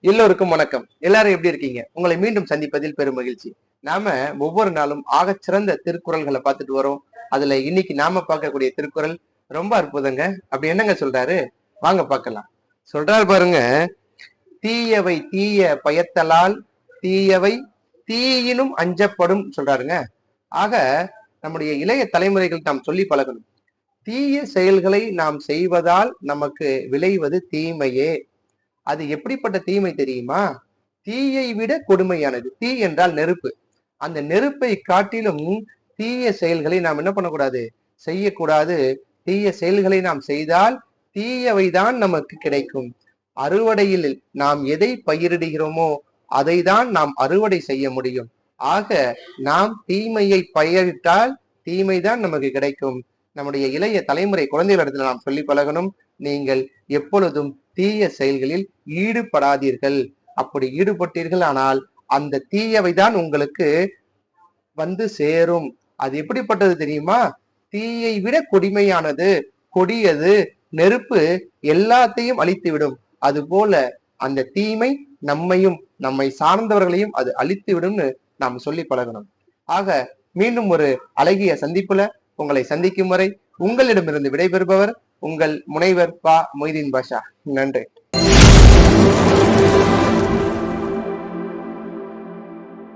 எல்லோருக்கும் வணக்கம். எல்லாரும் எப்படி இருக்கீங்க? உங்களை மீண்டும் சந்திப்பதில் பெரும் மகிழ்ச்சி. நாம ஒவ்வொரு நாளும் ஆகச்சிறந்த திருக்குறள்களை பார்த்துட்டு வரோம். அதுல இன்னைக்கு நாம பார்க்கக்கூடிய திருக்குறள் ரொம்ப அற்புதங்க. அப்படி என்னங்க சொல்றாரு? வாங்க பார்க்கலாம். சொல்றாரு பாருங்க தீயவை தீய பயத்தலால் தீயவை தீயினும் அஞ்சப்படும் சொல்றாருங்க. ஆக நம்முடைய இளைய தலைமுறைகள் நாம் சொல்லி பழகணும். தீய செயல்களை நாம் செய்வதால் நமக்கு விளைவது தீமையே. அது எப்படிப்பட்ட தீமை தெரியுமா? தீயை விட கொடுமையானது. தீ என்றால் நெருப்பு. அந்த நெருப்பை காட்டிலும் தீய செயல்களை நாம் என்ன பண்ணக்கூடாது? செய்யக்கூடாது. தீய செயல்களை நாம் செய்தால் தீயவை தான் நமக்கு கிடைக்கும். அறுவடையில் நாம் எதை பயிரிடுகிறோமோ அதை தான் நாம் அறுவடை செய்ய முடியும். ஆக நாம் தீமையை பயிரிட்டால் தீமைதான் நமக்கு கிடைக்கும். நம்முடைய இளைய தலைமுறை குழந்தைகளிடத்தில் நாம் சொல்லி பழகணும். நீங்கள் எப்பொழுதும் தீய செயல்களில் ஈடுபடாதீர்கள். அப்படி ஈடுபட்டீர்கள் ஆனால் அந்த தீயவை தான் உங்களுக்கு வந்து சேரும். அது எப்படிப்பட்டது தெரியுமா? தீயை விட கொடுமையானது. கொடியது நெருப்பு எல்லாத்தையும் அழித்து விடும் அந்த தீமை நம்மையும் நம்மை சார்ந்தவர்களையும் அது அழித்து விடும்னு நாம் சொல்லி பழகணும். ஆக மீண்டும் ஒரு அழகிய சந்திப்புல உங்களை சந்திக்கும் வரை உங்களிடமிருந்து விடைபெறுபவர் உங்கள் முனைவர் பா மொய்தீன் பாஷா. நன்றி.